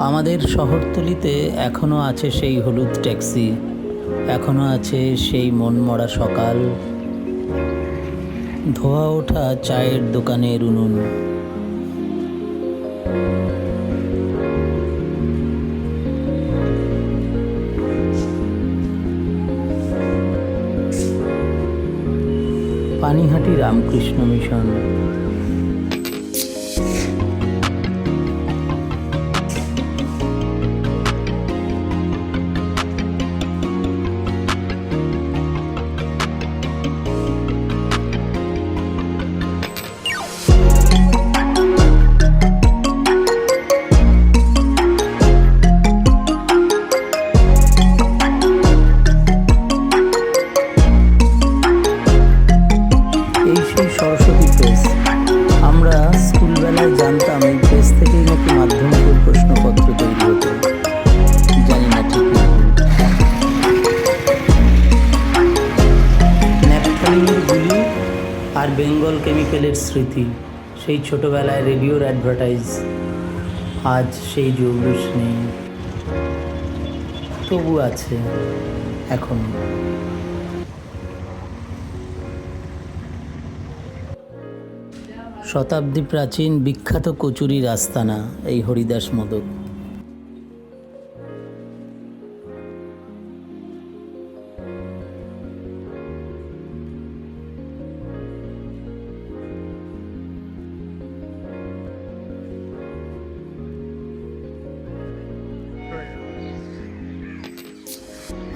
আমাদের শহরতলিতে এখনও আছে সেই হলুদ ট্যাক্সি। এখনও আছে সেই মনমরা সকাল। ধোয়া ওঠা চায়ের দোকানের উনুন। পানিহাটি রামকৃষ্ণ মিশন। আর বেঙ্গল কেমিক্যালের স্মৃতি, সেই ছোটবেলায় রেডিওর অ্যাডভার্টাইজ। আজ সেই জৌলুস নেই। তবু আছে এখন। শতাব্দী প্রাচীন বিখ্যাত কচুরি রাস্তানা এই হরিদাস মোদক।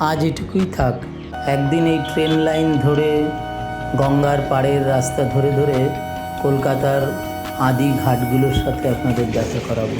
আজ এটুকুই থাক। একদিন এই ট্রেন লাইন ধরে, গঙ্গার পাড়ের রাস্তা ধরে ধরে কলকাতার আদি ঘাটগুলোর সাথে আপনাদের দেখা করাবো।